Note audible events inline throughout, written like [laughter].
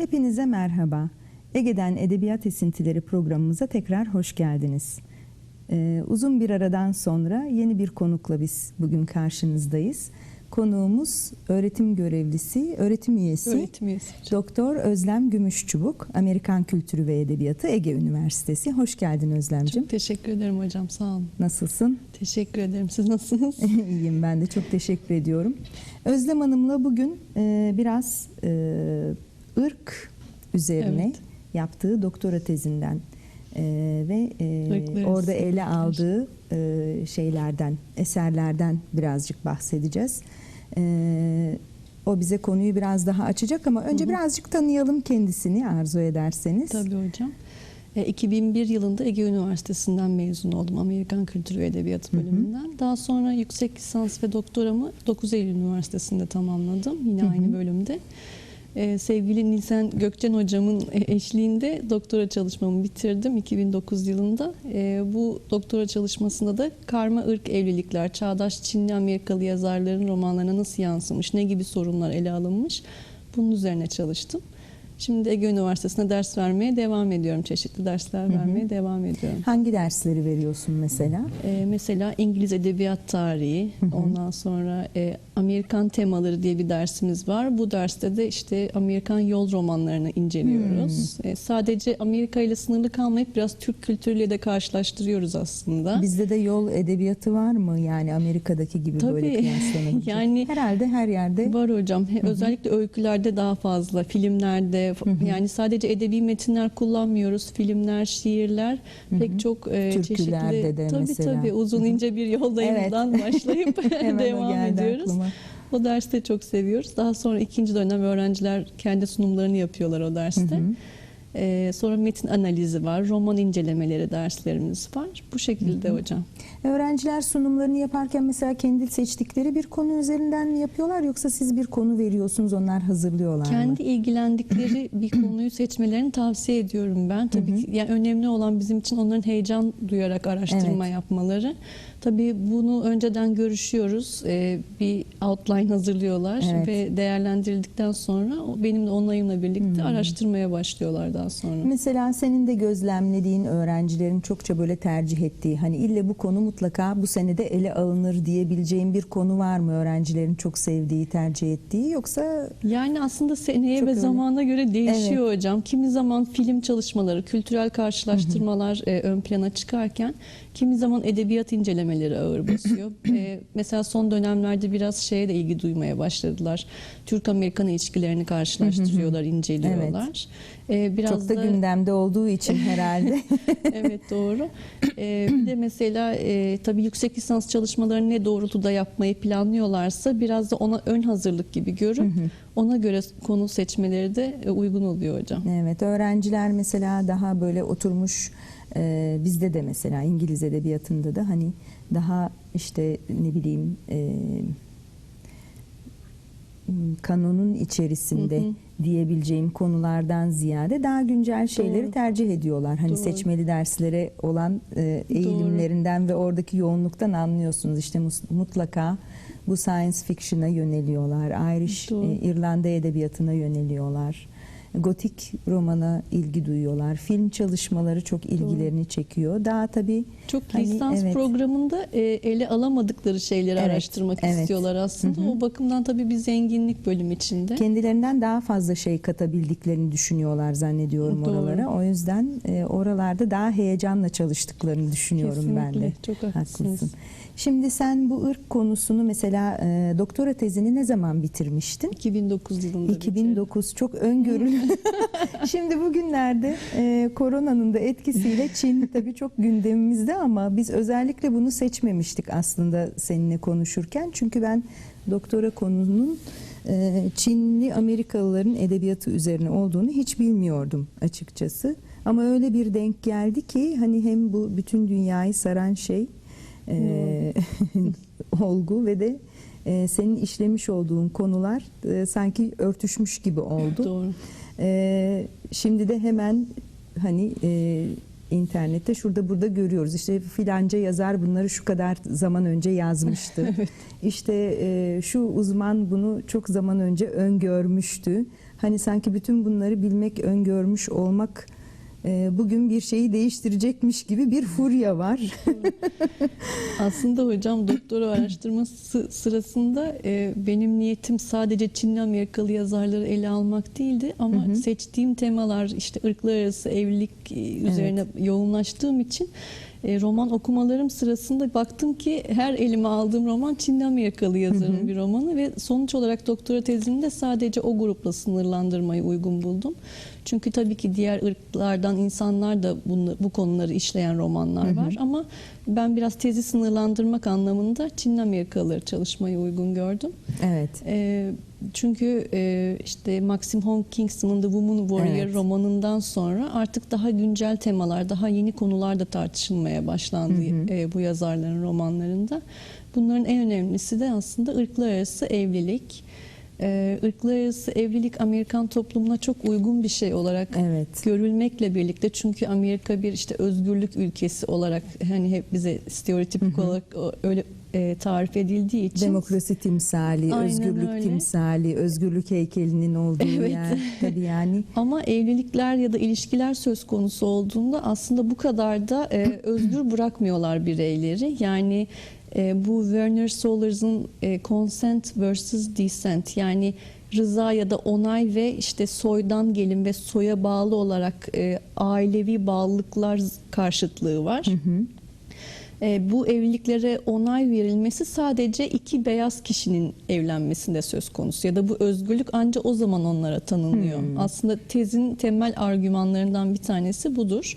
Hepinize merhaba. Ege'den Edebiyat Esintileri programımıza tekrar hoş geldiniz. Ee, uzun bir aradan sonra yeni bir konukla biz bugün karşınızdayız. Konuğumuz öğretim görevlisi, öğretim üyesi Öğretim üyesi. Doktor Özlem Gümüşçubuk, Amerikan Kültürü ve Edebiyatı Ege Üniversitesi. Hoş geldin Özlemcim. Çok teşekkür ederim hocam sağ olun. Nasılsın? Teşekkür ederim. Siz nasılsınız? [laughs] İyiyim ben de çok teşekkür ediyorum. Özlem Hanım'la bugün e, biraz e, ırk üzerine Evet. yaptığı doktora tezinden e, ve e, orada ele aldığı e, şeylerden, eserlerden birazcık bahsedeceğiz. E, o bize konuyu biraz daha açacak ama önce birazcık tanıyalım kendisini arzu ederseniz. Tabii hocam. E, 2001 yılında Ege Üniversitesi'nden mezun oldum. Amerikan Kültürü ve Edebiyatı bölümünden. Daha sonra yüksek lisans ve doktoramı 9 Eylül Üniversitesi'nde tamamladım. Yine aynı bölümde. E, sevgili Nilsen Gökçen hocamın e, eşliğinde doktora çalışmamı bitirdim 2009 yılında. E, bu doktora çalışmasında da karma ırk evlilikler, çağdaş Çinli Amerikalı yazarların romanlarına nasıl yansımış, ne gibi sorunlar ele alınmış bunun üzerine çalıştım. Şimdi Ege Üniversitesi'nde ders vermeye devam ediyorum. Çeşitli dersler vermeye devam ediyorum. Hangi dersleri veriyorsun mesela? Ee, mesela İngiliz Edebiyat Tarihi, ondan sonra e, Amerikan temaları diye bir dersimiz var. Bu derste de işte Amerikan yol romanlarını inceliyoruz. E, sadece Amerika ile sınırlı kalmayıp biraz Türk kültürüyle de karşılaştırıyoruz aslında. Bizde de yol edebiyatı var mı? Yani Amerika'daki gibi böyle Tabii. kıyaslanabilecek. [laughs] Yani- herhalde her yerde Var hocam. He- Özellikle öykülerde daha fazla, filmlerde yani sadece edebi metinler kullanmıyoruz. Filmler, şiirler pek çok e, çeşitli. de tabii mesela. tabii uzun ince bir yoldayımdan başlayıp [laughs] [laughs] Hemen o devam ediyoruz. aklıma. O derste çok seviyoruz. Daha sonra ikinci dönem öğrenciler kendi sunumlarını yapıyorlar o derste. Ee, sonra metin analizi var, roman incelemeleri derslerimiz var. Bu şekilde hocam. öğrenciler sunumlarını yaparken mesela kendi seçtikleri bir konu üzerinden mi yapıyorlar yoksa siz bir konu veriyorsunuz onlar hazırlıyorlar mı? Kendi ilgilendikleri bir [clears throat] konuyu seçmelerini tavsiye ediyorum ben. Tabii ki yani önemli olan bizim için onların heyecan duyarak araştırma Evet. yapmaları. Tabii bunu önceden görüşüyoruz. Ee, bir outline hazırlıyorlar Evet. ve değerlendirildikten sonra benim de onayımla birlikte araştırmaya başlıyorlar daha sonra. Mesela senin de gözlemlediğin öğrencilerin çokça böyle tercih ettiği hani ille bu konu mutlaka bu senede ele alınır diyebileceğin bir konu var mı öğrencilerin çok sevdiği tercih ettiği yoksa Yani aslında seneye ve öyle. zamana göre değişiyor hocam. Kimi zaman film çalışmaları, kültürel karşılaştırmalar e, ön plana çıkarken kimi zaman edebiyat incelemeleri ağır basıyor. [clears throat] E, mesela son dönemlerde biraz şeye de ilgi duymaya başladılar. Türk-Amerikan ilişkilerini karşılaştırıyorlar, inceliyorlar. E, biraz çok da da gündemde olduğu için herhalde. [laughs] evet doğru. Ee, bir de mesela e, tabii yüksek lisans çalışmalarını ne doğrultuda yapmayı planlıyorlarsa biraz da ona ön hazırlık gibi görüp ona göre konu seçmeleri de e, uygun oluyor hocam. Evet öğrenciler mesela daha böyle oturmuş e, bizde de mesela İngiliz edebiyatında da hani daha işte ne bileyim e, kanonun içerisinde Hı hı. diyebileceğim konulardan ziyade daha güncel şeyleri Doğru. tercih ediyorlar. Hani Doğru. seçmeli derslere olan e, eğilimlerinden ve oradaki yoğunluktan anlıyorsunuz. İşte mutlaka bu science fiction'a yöneliyorlar. Irish, Doğru. e, İrlanda edebiyatına yöneliyorlar. Gotik romana ilgi duyuyorlar. Film çalışmaları çok ilgilerini çekiyor. Daha tabii Çok Hani lisans evet. programında e, ele alamadıkları şeyleri Evet, araştırmak evet. istiyorlar aslında. O bakımdan tabii bir zenginlik bölüm içinde. kendilerinden daha fazla şey katabildiklerini düşünüyorlar zannediyorum Doğru. oralara. O yüzden e, oralarda daha heyecanla çalıştıklarını düşünüyorum ben de. Kesinlikle, çok haklısınız. Şimdi sen bu ırk konusunu mesela e, doktora tezini ne zaman bitirmiştin? 2009 yılında 2009 çok öngörülü. [laughs] Şimdi bugünlerde e, koronanın da etkisiyle Çin tabii çok gündemimizde ama biz özellikle bunu seçmemiştik aslında seninle konuşurken. Çünkü ben doktora konunun e, Çinli Amerikalıların edebiyatı üzerine olduğunu hiç bilmiyordum açıkçası. Ama öyle bir denk geldi ki hani hem bu bütün dünyayı saran şey e, [laughs] olgu ve de e, senin işlemiş olduğun konular e, sanki örtüşmüş gibi oldu. Doğru. E, şimdi de hemen hani e, internette şurada burada görüyoruz. İşte filanca yazar bunları şu kadar zaman önce yazmıştı. [laughs] İşte e, şu uzman bunu çok zaman önce öngörmüştü. Hani sanki bütün bunları bilmek, öngörmüş olmak bugün bir şeyi değiştirecekmiş gibi bir furya var. [laughs] Aslında hocam doktora araştırması sırasında e, benim niyetim sadece Çinli Amerikalı yazarları ele almak değildi ama Hı hı. seçtiğim temalar işte ırklar arası evlilik e, üzerine yoğunlaştığım için e, roman okumalarım sırasında baktım ki her elime aldığım roman Çinli Amerikalı yazarın bir romanı ve sonuç olarak doktora tezimde sadece o grupla sınırlandırmayı uygun buldum. Çünkü tabii ki diğer ırklardan insanlar da bunu, bu konuları işleyen romanlar var ama ben biraz tezi sınırlandırmak anlamında Çinli Amerikalıları çalışmayı uygun gördüm. evet. E, çünkü e, işte Maxim Hong Kingston'ın The Woman Warrior Evet. romanından sonra artık daha güncel temalar, daha yeni konular da tartışılmaya başlandı e, bu yazarların romanlarında. Bunların en önemlisi de aslında ırklar arası evlilik. E, ırklar arası evlilik Amerikan toplumuna çok uygun bir şey olarak Evet. görülmekle birlikte çünkü Amerika bir işte özgürlük ülkesi olarak hani hep bize stereotipik olarak o- öyle e, tarif edildiği için Demokrasi timsali, Aynen özgürlük öyle. timsali, özgürlük heykelinin olduğu Evet. yer. Tabii yani. [laughs] Ama evlilikler ya da ilişkiler söz konusu olduğunda aslında bu kadar da e, özgür bırakmıyorlar bireyleri. Yani e, bu Werner Solers'ın e, consent versus dissent yani rıza ya da onay ve işte soydan gelin ve soya bağlı olarak e, ailevi bağlılıklar karşıtlığı var. E, bu evliliklere onay verilmesi sadece iki beyaz kişinin evlenmesinde söz konusu ya da bu özgürlük ancak o zaman onlara tanınıyor. Aslında tezin temel argümanlarından bir tanesi budur.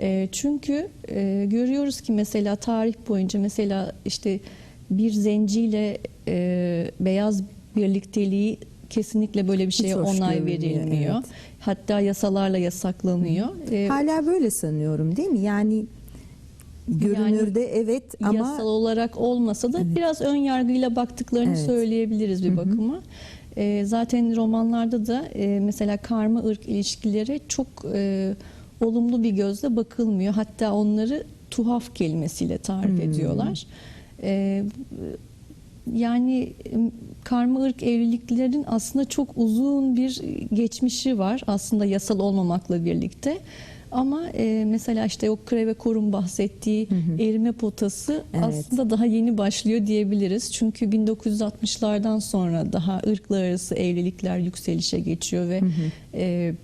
E, çünkü e, görüyoruz ki mesela tarih boyunca mesela işte bir zenciyle e, beyaz birlikteliği kesinlikle böyle bir şeye onay verilmiyor. evet. Hatta yasalarla yasaklanıyor. E, Hala böyle sanıyorum değil mi? Yani görünürde evet ama yasal olarak olmasa da biraz ön yargıyla baktıklarını Evet. söyleyebiliriz bir bakıma. Ee, zaten romanlarda da e, mesela karma ırk ilişkileri çok e, olumlu bir gözle bakılmıyor. Hatta onları tuhaf kelimesiyle tarif ediyorlar. Ee, yani e, karma ırk evliliklerin aslında çok uzun bir geçmişi var aslında yasal olmamakla birlikte. Ama e, mesela işte o Kreve Korun bahsettiği erime potası Evet. aslında daha yeni başlıyor diyebiliriz. Çünkü 1960'lardan sonra daha ırklar arası evlilikler yükselişe geçiyor ve e,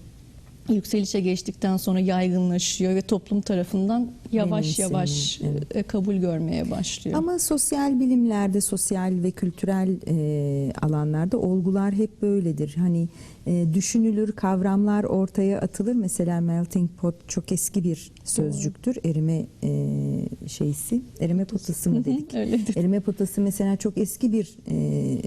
yükselişe geçtikten sonra yaygınlaşıyor ve toplum tarafından yavaş yavaş evet. e, kabul görmeye başlıyor. Ama sosyal bilimlerde, sosyal ve kültürel e, alanlarda olgular hep böyledir. Hani e, düşünülür, kavramlar ortaya atılır. Mesela melting pot çok eski bir sözcüktür. Erime e, şeysi, erime potası mı dedik? Erime potası mesela çok eski bir e,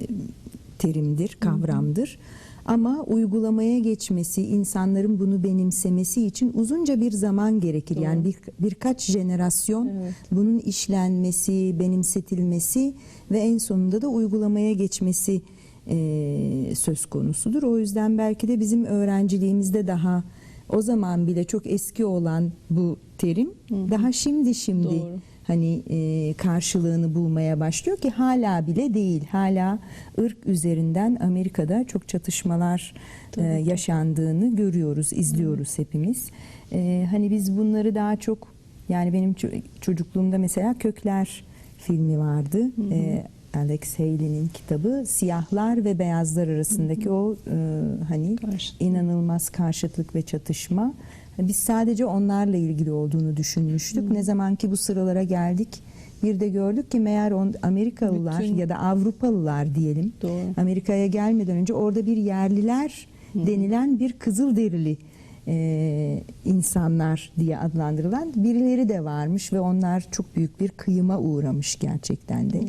terimdir, kavramdır. Ama uygulamaya geçmesi, insanların bunu benimsemesi için uzunca bir zaman gerekir. Doğru. Yani bir, birkaç jenerasyon Evet. bunun işlenmesi, benimsetilmesi ve en sonunda da uygulamaya geçmesi e, söz konusudur. O yüzden belki de bizim öğrenciliğimizde daha o zaman bile çok eski olan bu terim daha şimdi şimdi Doğru. Hani e, karşılığını bulmaya başlıyor ki hala bile değil. Hala ırk üzerinden Amerika'da çok çatışmalar e, yaşandığını görüyoruz, izliyoruz hepimiz. E, hani biz bunları daha çok yani benim ço- çocukluğumda mesela Kökler filmi vardı. E, Alex Haley'nin kitabı siyahlar ve beyazlar arasındaki o e, hani Karşıtlık. inanılmaz karşıtlık ve çatışma. Biz sadece onlarla ilgili olduğunu düşünmüştük. Ne zaman ki bu sıralara geldik bir de gördük ki meğer on, Amerikalılar Bütün- ya da Avrupalılar diyelim. Amerika'ya gelmeden önce orada bir yerliler denilen bir kızılderili e, insanlar diye adlandırılan birileri de varmış ve onlar çok büyük bir kıyıma uğramış gerçekten de.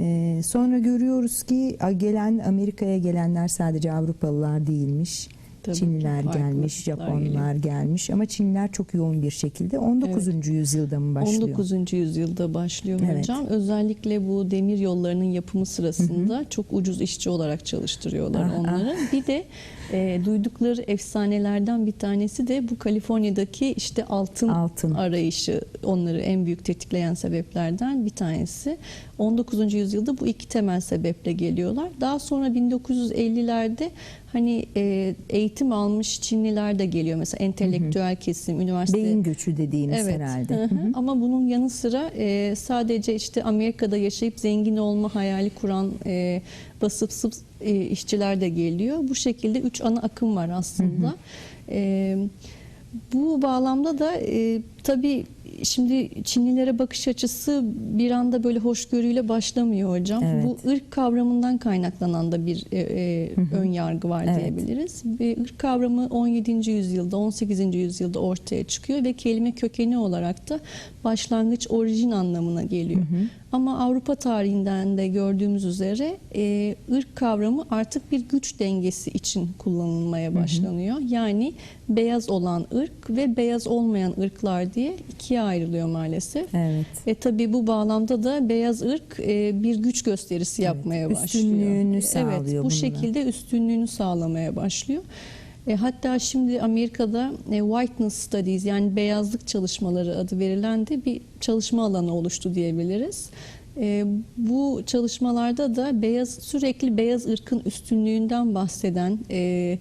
E, sonra görüyoruz ki gelen Amerika'ya gelenler sadece Avrupalılar değilmiş. Tabii, Çinliler gelmiş, Japonlar gelmiş ama Çinliler çok yoğun bir şekilde 19. yüzyılda mı başlıyor? 19. yüzyılda başlıyor Evet. hocam. Özellikle bu demir yollarının yapımı sırasında çok ucuz işçi olarak çalıştırıyorlar Ah, ah. onları. Bir de e, duydukları efsanelerden bir tanesi de bu Kaliforniya'daki işte altın, Altın. arayışı onları en büyük tetikleyen sebeplerden bir tanesi. 19. yüzyılda bu iki temel sebeple geliyorlar. Daha sonra 1950'lerde hani e, eğitim almış Çinliler de geliyor. Mesela entelektüel kesim, üniversite Beyin göçü dediğimiz herhalde. Hı hı. Ama bunun yanı sıra e, sadece işte Amerika'da yaşayıp zengin olma hayali kuran e, vasıfsız e, işçiler de geliyor. Bu şekilde üç ana akım var aslında. E, bu bağlamda da e, tabii şimdi Çinlilere bakış açısı bir anda böyle hoşgörüyle başlamıyor hocam. Evet. Bu ırk kavramından kaynaklanan da bir e, e, ön yargı var Evet. diyebiliriz. Ve ırk kavramı 17. yüzyılda, 18. yüzyılda ortaya çıkıyor ve kelime kökeni olarak da başlangıç, orijin anlamına geliyor. Ama Avrupa tarihinden de gördüğümüz üzere e, ırk kavramı artık bir güç dengesi için kullanılmaya başlanıyor. Yani beyaz olan ırk ve beyaz olmayan ırklar diye ikiye ayrılıyor maalesef. Evet. E tabii bu bağlamda da beyaz ırk e, bir güç gösterisi yapmaya başlıyor. üstünlüğünü sağlıyor Evet, bu bununla. şekilde üstünlüğünü sağlamaya başlıyor. E, hatta şimdi Amerika'da e, whiteness studies yani beyazlık çalışmaları adı verilen de bir çalışma alanı oluştu diyebiliriz. E, bu çalışmalarda da beyaz sürekli beyaz ırkın üstünlüğünden bahseden e,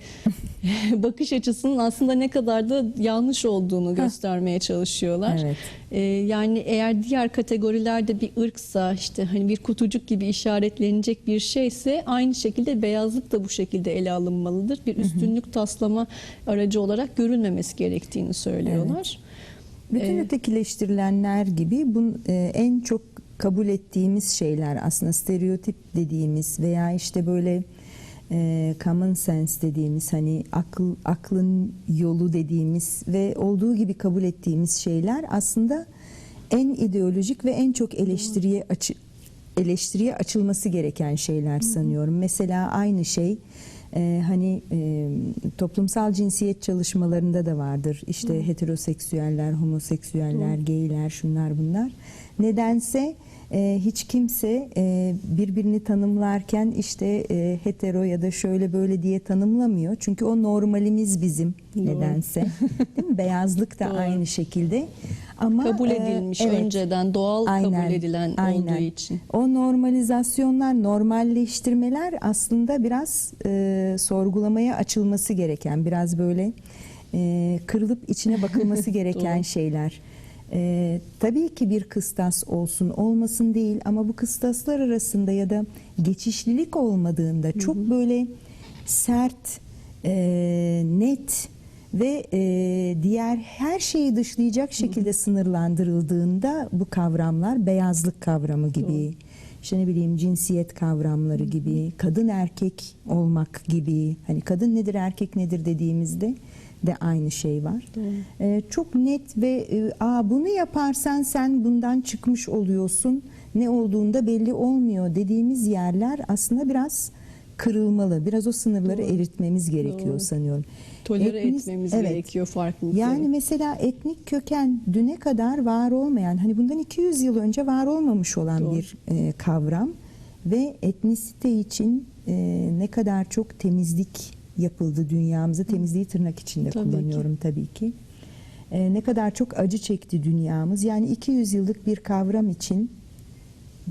[laughs] bakış açısının aslında ne kadar da yanlış olduğunu göstermeye çalışıyorlar. Evet. Ee, yani eğer diğer kategorilerde bir ırksa işte hani bir kutucuk gibi işaretlenecek bir şeyse aynı şekilde beyazlık da bu şekilde ele alınmalıdır. Bir üstünlük taslama aracı olarak görülmemesi gerektiğini söylüyorlar. Bütün Ee, ötekileştirilenler gibi bun, e, en çok kabul ettiğimiz şeyler aslında stereotip dediğimiz veya işte böyle e, common sense dediğimiz hani akıl aklın yolu dediğimiz ve olduğu gibi kabul ettiğimiz şeyler aslında en ideolojik ve en çok eleştiriye açı, eleştiriye açılması gereken şeyler sanıyorum. Mesela aynı şey e, hani e, toplumsal cinsiyet çalışmalarında da vardır. İşte heteroseksüeller, homoseksüeller, geyler, şunlar bunlar. Nedense e, hiç kimse e, birbirini tanımlarken işte e, hetero ya da şöyle böyle diye tanımlamıyor. Çünkü o normalimiz bizim Doğru. nedense. [laughs] Değil mi? Beyazlık da Doğru. aynı şekilde. Ama kabul e, edilmiş evet. önceden doğal kabul edilen olduğu için. O normalizasyonlar, normalleştirmeler aslında biraz e, sorgulamaya açılması gereken, biraz böyle e, kırılıp içine bakılması [laughs] gereken şeyler. E, tabii ki bir kıstas olsun, olmasın değil ama bu kıstaslar arasında ya da geçişlilik olmadığında çok böyle sert, e, net ve e, diğer her şeyi dışlayacak şekilde sınırlandırıldığında bu kavramlar beyazlık kavramı gibi, işte ne bileyim cinsiyet kavramları gibi, kadın erkek olmak gibi, hani kadın nedir erkek nedir dediğimizde de aynı şey var. E, çok net ve e, Aa, bunu yaparsan sen bundan çıkmış oluyorsun, ne olduğunda belli olmuyor dediğimiz yerler aslında biraz kırılmalı. Biraz o sınırları Doğru. eritmemiz gerekiyor Doğru. sanıyorum. Tolere Etnis- etmemiz evet. gerekiyor farklılıkları. Yani mesela etnik köken düne kadar var olmayan, hani bundan 200 yıl önce var olmamış olan Doğru. bir e, kavram ve etnisite için e, ne kadar çok temizlik yapıldı dünyamızda. Temizliği tırnak içinde Tabii kullanıyorum tabii ki. E, ne kadar çok acı çekti dünyamız. Yani 200 yıllık bir kavram için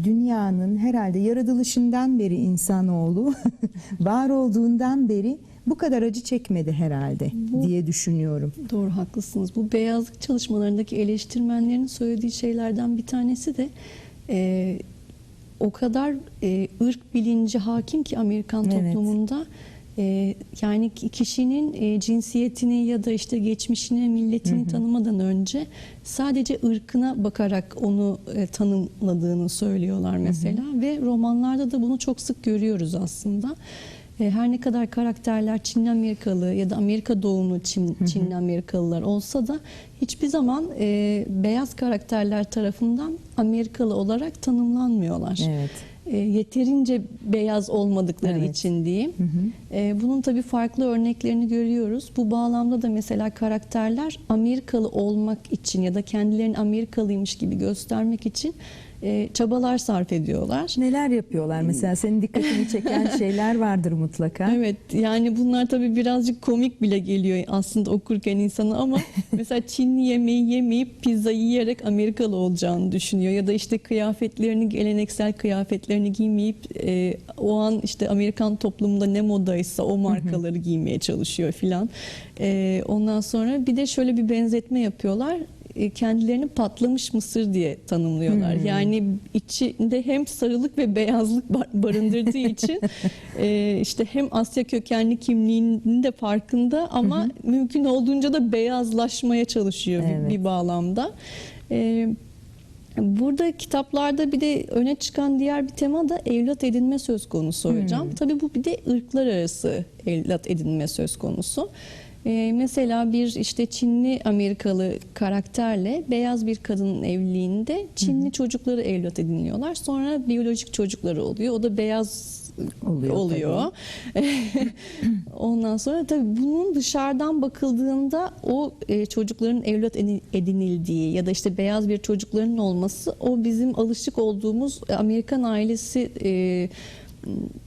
dünyanın herhalde yaratılışından beri insanoğlu [laughs] var olduğundan beri bu kadar acı çekmedi herhalde Bu- diye düşünüyorum. Doğru haklısınız. Bu beyazlık çalışmalarındaki eleştirmenlerin söylediği şeylerden bir tanesi de e, o kadar e, ırk bilinci hakim ki Amerikan Evet. toplumunda e, yani ki- kişinin e, cinsiyetini ya da işte geçmişini, milletini tanımadan önce sadece ırkına bakarak onu e, tanımladığını söylüyorlar mesela ve romanlarda da bunu çok sık görüyoruz aslında. E, Her ne kadar karakterler Çinli Amerikalı ya da Amerika doğumlu Çin, Çinli Amerikalılar olsa da hiçbir zaman e, beyaz karakterler tarafından Amerikalı olarak tanımlanmıyorlar. Evet. E, yeterince beyaz olmadıkları Evet. için diyeyim. E, bunun tabii farklı örneklerini görüyoruz. Bu bağlamda da mesela karakterler Amerikalı olmak için ya da kendilerini Amerikalıymış gibi göstermek için e, çabalar sarf ediyorlar. Neler yapıyorlar mesela senin dikkatini çeken [laughs] şeyler vardır mutlaka. Evet yani bunlar tabii birazcık komik bile geliyor aslında okurken insana ama [laughs] mesela Çinli yemeği yemeyip pizza yiyerek Amerikalı olacağını düşünüyor ya da işte kıyafetlerini geleneksel kıyafetlerini giymeyip e, o an işte Amerikan toplumunda ne modaysa o markaları giymeye çalışıyor filan. E, ondan sonra bir de şöyle bir benzetme yapıyorlar kendilerini patlamış mısır diye tanımlıyorlar. Yani içinde hem sarılık ve beyazlık bar- barındırdığı için [laughs] e, işte hem Asya kökenli kimliğinin de farkında ama mümkün olduğunca da beyazlaşmaya çalışıyor bir- Evet. bir, bağlamda. E, Burada kitaplarda bir de öne çıkan diğer bir tema da evlat edinme söz konusu hocam. Tabii bu bir de ırklar arası evlat edinme söz konusu. Ee, mesela bir işte Çinli Amerikalı karakterle beyaz bir kadının evliliğinde Çinli çocukları evlat ediniyorlar. Sonra biyolojik çocukları oluyor. O da beyaz Oluyor oluyor. [laughs] Ondan sonra tabii bunun dışarıdan bakıldığında o e, çocukların evlat edin- edinildiği ya da işte beyaz bir çocukların olması o bizim alışık olduğumuz Amerikan ailesi e,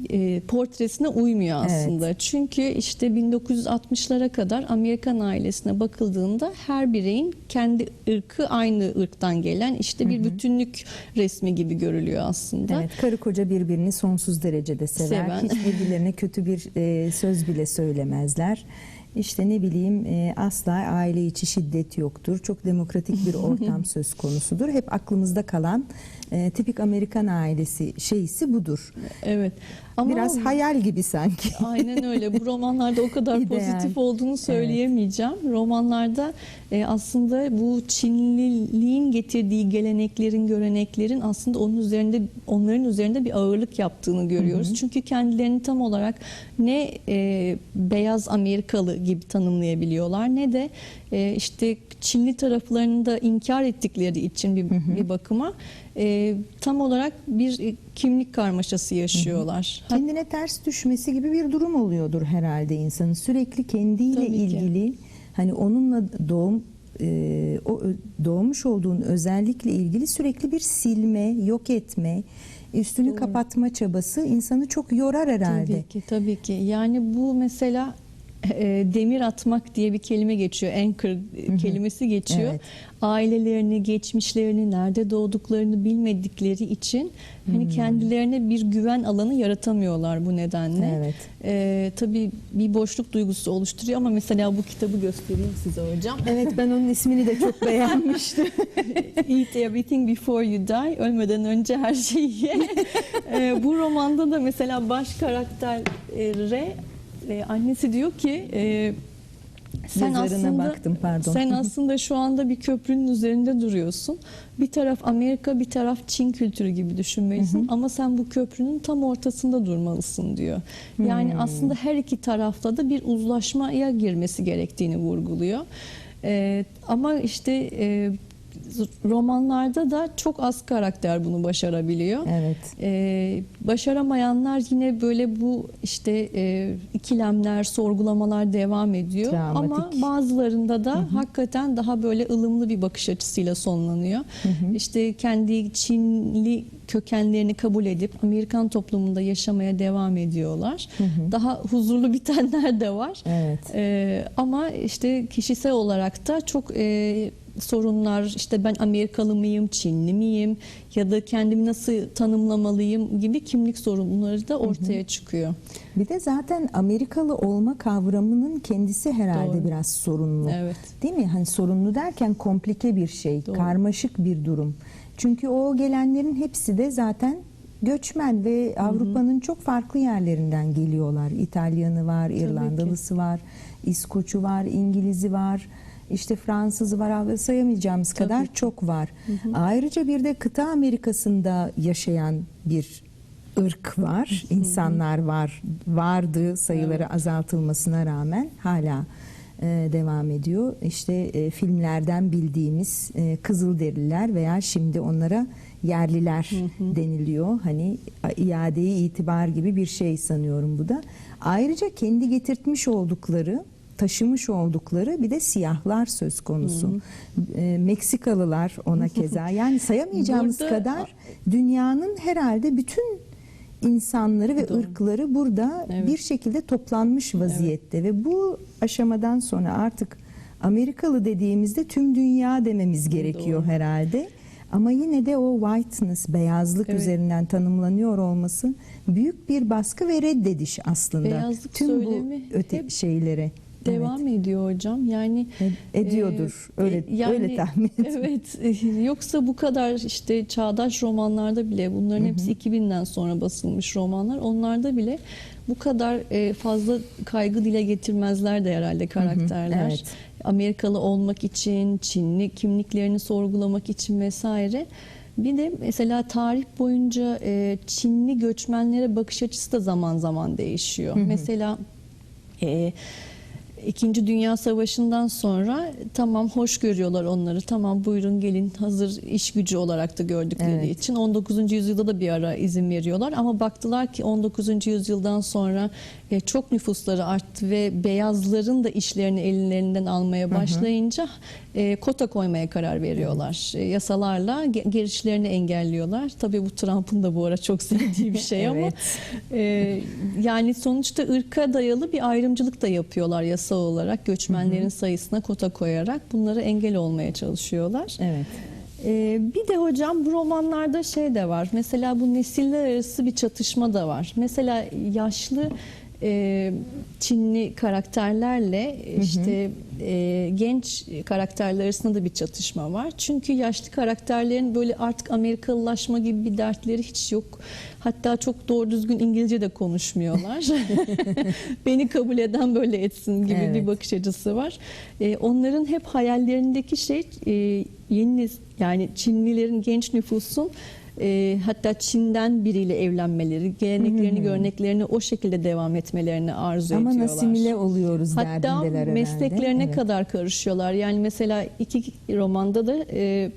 e, portresine uymuyor Evet. aslında. Çünkü işte 1960'lara kadar Amerikan ailesine bakıldığında her bireyin kendi ırkı aynı ırktan gelen işte bir bütünlük resmi gibi görülüyor aslında. Evet, karı koca birbirini sonsuz derecede sever. Seven. Hiç birbirlerine kötü bir e, söz bile söylemezler. İşte ne bileyim e, asla aile içi şiddet yoktur. Çok demokratik bir [laughs] ortam söz konusudur. Hep aklımızda kalan e, tipik Amerikan ailesi şeysi budur. Evet. Ama Biraz hayal gibi sanki. Aynen öyle. Bu [laughs] romanlarda o kadar İdeal. pozitif olduğunu söyleyemeyeceğim. Romanlarda e, aslında bu Çinliliğin getirdiği geleneklerin, göreneklerin aslında onun üzerinde onların üzerinde bir ağırlık yaptığını görüyoruz. Çünkü kendilerini tam olarak ne e, beyaz Amerikalı gibi tanımlayabiliyorlar ne de e, işte Çinli taraflarını da inkar ettikleri için bir, bir bakıma e, tam olarak bir e, kimlik karmaşası yaşıyorlar. Hatta Kendine ters düşmesi gibi bir durum oluyordur herhalde insanın. Sürekli kendiyle Tabii ki. Hani onunla doğum e, o doğmuş olduğun özellikle ilgili sürekli bir silme, yok etme, üstünü Doğru. kapatma çabası insanı çok yorar herhalde. Tabii ki, tabii ki. Yani bu mesela demir atmak diye bir kelime geçiyor. Anchor kelimesi geçiyor. Evet. Ailelerini, geçmişlerini, nerede doğduklarını bilmedikleri için hani kendilerine bir güven alanı yaratamıyorlar bu nedenle. Evet. E, tabii bir boşluk duygusu oluşturuyor ama mesela bu kitabı göstereyim size hocam. Evet ben onun ismini de çok beğenmiştim. [laughs] Eat everything before you die. Ölmeden önce her şeyi ye. Ee, [laughs] bu romanda da mesela baş karaktere e, annesi diyor ki e, sen aslında baktım, pardon. sen aslında şu anda bir köprünün üzerinde duruyorsun. Bir taraf Amerika, bir taraf Çin kültürü gibi düşünmelisin ama sen bu köprünün tam ortasında durmalısın diyor. Yani aslında her iki tarafta da bir uzlaşmaya girmesi gerektiğini vurguluyor. Ee, ama işte e, romanlarda da çok az karakter bunu başarabiliyor. evet. Ee, başaramayanlar yine böyle bu işte e, ikilemler, sorgulamalar devam ediyor. Travmatik. Ama bazılarında da hakikaten daha böyle ılımlı bir bakış açısıyla sonlanıyor. İşte kendi Çinli kökenlerini kabul edip Amerikan toplumunda yaşamaya devam ediyorlar. Daha huzurlu bitenler de var. Evet. Ee, ama işte kişisel olarak da çok e, sorunlar işte ben Amerikalı mıyım, Çinli miyim ya da kendimi nasıl tanımlamalıyım gibi kimlik sorunları da ortaya çıkıyor. Bir de zaten Amerikalı olma kavramının kendisi herhalde Doğru. biraz sorunlu. Evet. Değil mi? Hani sorunlu derken komplike bir şey, Doğru. karmaşık bir durum. Çünkü o gelenlerin hepsi de zaten göçmen ve Avrupa'nın çok farklı yerlerinden geliyorlar. İtalyanı var, İrlandalısı var, İskoçu var, İngilizi var. İşte Fransızı var sayamayacağımız Tabii kadar çok var. Ayrıca bir de kıta Amerikası'nda yaşayan bir ırk var, insanlar var, vardı sayıları azaltılmasına rağmen hala e, devam ediyor. İşte e, filmlerden bildiğimiz e, Kızılderililer veya şimdi onlara yerliler deniliyor. Hani iadeyi itibar gibi bir şey sanıyorum bu da. Ayrıca kendi getirtmiş oldukları taşımış oldukları bir de siyahlar söz konusu. E, Meksikalılar ona keza. Yani sayamayacağımız Burada- kadar dünyanın herhalde bütün insanları ve Doğru. ırkları burada Evet. bir şekilde toplanmış vaziyette ve bu aşamadan sonra artık Amerikalı dediğimizde tüm dünya dememiz gerekiyor Doğru. herhalde. Ama yine de o whiteness, beyazlık Evet. üzerinden tanımlanıyor olması büyük bir baskı ve reddediş aslında. Beyazlık tüm söylemi bu öte hep şeylere. Devam ediyor hocam. Yani Evet. Ed- ediyordur. e, öyle yani, öyle tahmin [laughs] ediyorum. Evet. e, Yoksa bu kadar işte çağdaş romanlarda bile bunların hepsi 2000'den sonra basılmış romanlar. Onlarda bile bu kadar e, fazla kaygı dile getirmezler de herhalde karakterler. evet. Amerikalı olmak için, Çinli kimliklerini sorgulamak için vesaire. Bir de mesela tarih boyunca e, Çinli göçmenlere bakış açısı da zaman zaman değişiyor. Mesela e, İkinci Dünya Savaşı'ndan sonra tamam hoş görüyorlar onları. Tamam buyurun gelin hazır iş gücü olarak da gördükleri Evet. için 19. yüzyılda da bir ara izin veriyorlar ama baktılar ki 19. yüzyıldan sonra çok nüfusları arttı ve beyazların da işlerini ellerinden almaya başlayınca e, kota koymaya karar veriyorlar. E, yasalarla ge- girişlerini engelliyorlar. Tabii bu Trump'ın da bu ara çok [laughs] sevdiği bir şey ama Evet. ee, yani sonuçta ırka dayalı bir ayrımcılık da yapıyorlar yasa olarak göçmenlerin sayısına kota koyarak bunlara engel olmaya çalışıyorlar. Evet. Ee, bir de hocam bu romanlarda şey de var. Mesela bu nesiller arası bir çatışma da var. Mesela yaşlı e, Çinli karakterlerle işte e, genç karakterler arasında da bir çatışma var. Çünkü yaşlı karakterlerin böyle artık Amerikalılaşma gibi bir dertleri hiç yok. Hatta çok doğru düzgün İngilizce de konuşmuyorlar. [laughs] [laughs] Beni kabul eden böyle etsin gibi Evet. bir bakış açısı var. E, onların hep hayallerindeki şey e, yeni yani Çinlilerin genç nüfusun e, hatta Çin'den biriyle evlenmeleri, geleneklerini, göreneklerini o şekilde devam etmelerini arzu Ama ediyorlar. asimile oluyoruz Hatta derdindeler herhalde. mesleklerine Evet. kadar karışıyorlar. Yani mesela iki romanda da e,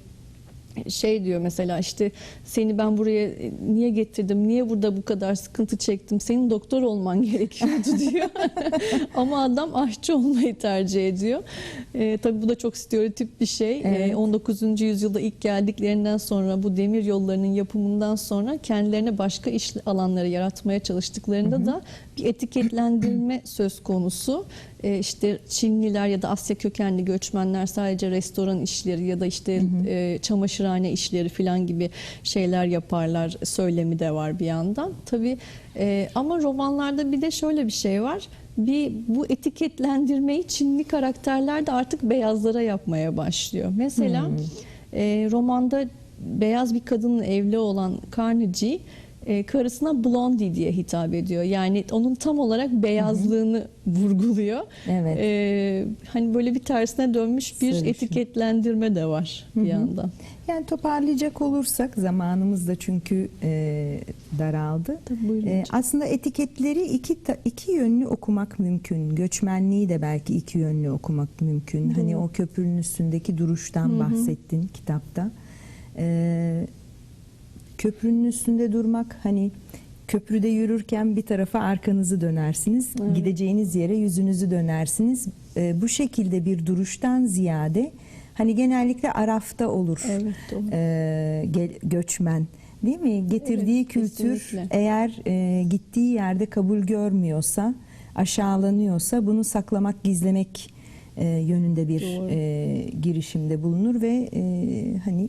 şey diyor mesela işte seni ben buraya niye getirdim? Niye burada bu kadar sıkıntı çektim? Senin doktor olman [laughs] gerekiyordu diyor. [laughs] Ama adam aşçı olmayı tercih ediyor. E, tabii bu da çok stereotip bir şey. E, Evet. 19. yüzyılda ilk geldiklerinden sonra bu demir yollarının yapımından sonra kendilerine başka iş alanları yaratmaya çalıştıklarında da bir etiketlendirme [clears throat] söz konusu. E, işte Çinliler ya da Asya kökenli göçmenler sadece restoran işleri ya da işte e, çamaşırhane işleri falan gibi şeyler yaparlar söylemi de var bir yandan. Tabii e, ama romanlarda bir de şöyle bir şey var. Bir bu etiketlendirmeyi Çinli karakterler de artık beyazlara yapmaya başlıyor. Mesela e, romanda beyaz bir kadınla evli olan Carnegie e, karısına blondie diye hitap ediyor. Yani onun tam olarak beyazlığını vurguluyor. Evet. E, hani böyle bir tersine dönmüş bir Sarışın. etiketlendirme de var bir yandan. Yani toparlayacak olursak zamanımız da çünkü e, daraldı. Tabii, E, aslında etiketleri iki iki yönlü okumak mümkün. Göçmenliği de belki iki yönlü okumak mümkün. Hani o köprünün üstündeki duruştan bahsettin kitapta. E, köprünün üstünde durmak hani köprüde yürürken bir tarafa arkanızı dönersiniz. Evet. Gideceğiniz yere yüzünüzü dönersiniz. E, bu şekilde bir duruştan ziyade hani genellikle arafta olur. Evet, doğru. e, göçmen değil mi? Getirdiği Evet, kültür kesinlikle. eğer e, gittiği yerde kabul görmüyorsa, aşağılanıyorsa bunu saklamak, gizlemek e, yönünde bir Doğru. e, girişimde bulunur ve e, hani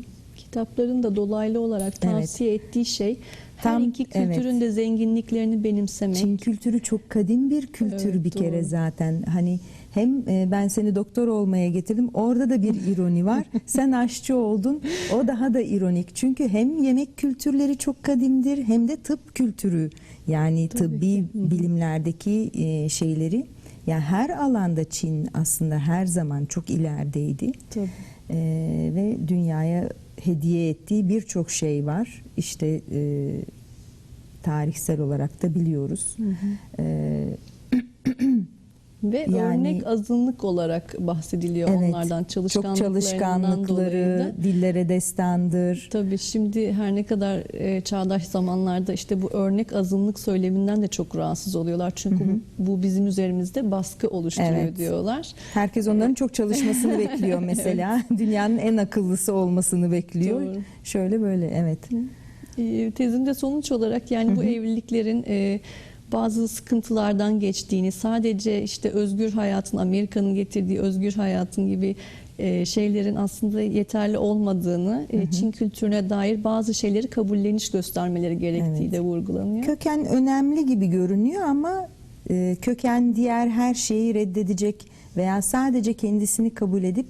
Kitapların da dolaylı olarak tavsiye ettiği şey her Tam, iki kültürün evet. de zenginliklerini benimsemek. Çin kültürü çok kadim bir kültür Evet, bir kere doğru. zaten. Hani hem e, ben seni doktor olmaya getirdim. Orada da bir ironi var. [laughs] Sen aşçı oldun. O daha da ironik. Çünkü hem yemek kültürleri çok kadimdir hem de tıp kültürü. Yani tıbbi bilimlerdeki e, şeyleri yani her alanda Çin aslında her zaman çok ilerideydi. Tabii. E, ve dünyaya hediye ettiği birçok şey var. İşte e, tarihsel olarak da biliyoruz. E, Ve Yani- örnek azınlık olarak bahsediliyor Evet, onlardan Çok çalışkanlıklarından dolayı çalışkanlıkları, dillere destandır. Tabii şimdi her ne kadar e, çağdaş zamanlarda işte bu örnek azınlık söyleminden de çok rahatsız oluyorlar. Çünkü bu, bu bizim üzerimizde baskı oluşturuyor Evet. diyorlar. Herkes onların çok çalışmasını bekliyor [laughs] mesela. Dünyanın en akıllısı olmasını bekliyor. Doğru. Şöyle böyle evet. E, tezinde sonuç olarak yani bu evliliklerin e, bazı sıkıntılardan geçtiğini, sadece işte özgür hayatın, Amerika'nın getirdiği özgür hayatın gibi e, şeylerin aslında yeterli olmadığını, e, Çin kültürüne dair bazı şeyleri kabulleniş göstermeleri gerektiği Evet. de vurgulanıyor. Köken önemli gibi görünüyor ama e, köken diğer her şeyi reddedecek veya sadece kendisini kabul edip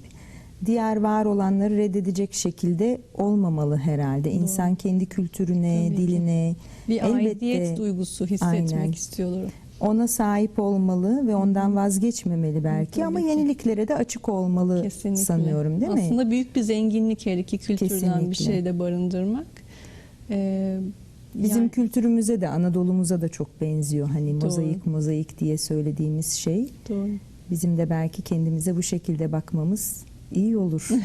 diğer var olanları reddedecek şekilde olmamalı herhalde. İnsan kendi kültürüne, Tabii ki. diline bir elbette aidiyet duygusu hissetmek Aynen. istiyorlar. ona sahip olmalı ve ondan vazgeçmemeli belki Tabii ama ki. yeniliklere de açık olmalı Kesinlikle. sanıyorum değil mi? Aslında büyük bir zenginlik her iki kültürden Kesinlikle. bir şeyde barındırmak. Ee, Bizim yani- kültürümüze de Anadolu'muza da çok benziyor. Hani Doğru. mozaik mozaik diye söylediğimiz şey. Doğru. Bizim de belki kendimize bu şekilde bakmamız iyi olur. [laughs]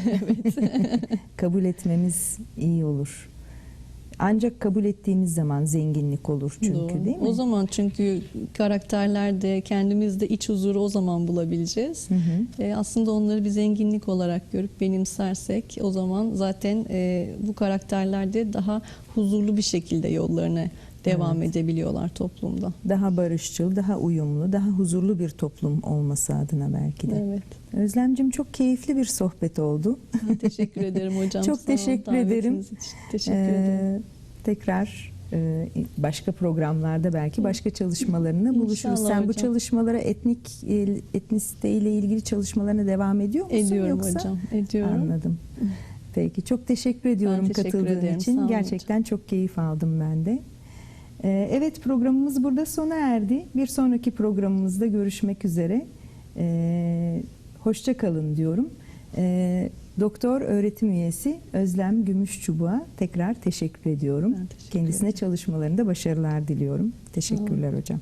[laughs] kabul etmemiz iyi olur. Ancak kabul ettiğimiz zaman zenginlik olur çünkü Doğru. değil mi? O zaman çünkü karakterlerde kendimizde iç huzuru o zaman bulabileceğiz. Hı hı. Ee, aslında onları bir zenginlik olarak görüp benimsersek o zaman zaten e, bu karakterler de daha huzurlu bir şekilde yollarına devam edebiliyorlar toplumda. Daha barışçıl, daha uyumlu, daha huzurlu bir toplum olması adına belki de. Evet. Özlemcim çok keyifli bir sohbet oldu. Ben teşekkür ederim hocam. [laughs] Çok Sağ teşekkür ederim. Teşekkür Ee, ederim. Tekrar e, başka programlarda belki başka çalışmalarını buluşuruz. Sen bu hocam. çalışmalara etnik e, etnisite ile ilgili çalışmalarına devam ediyor musun Ediyorum yoksa? hocam. Ediyorum. Anladım. Peki çok teşekkür ediyorum teşekkür katıldığın ederim. İçin. Gerçekten çok keyif aldım ben de. Ee, Evet programımız burada sona erdi. Bir sonraki programımızda görüşmek üzere. Ee, Hoşça kalın diyorum. Ee, Doktor öğretim üyesi Özlem Gümüşçubuğa tekrar teşekkür ediyorum. Ben teşekkür Kendisine ederim. çalışmalarında başarılar diliyorum. Teşekkürler hocam.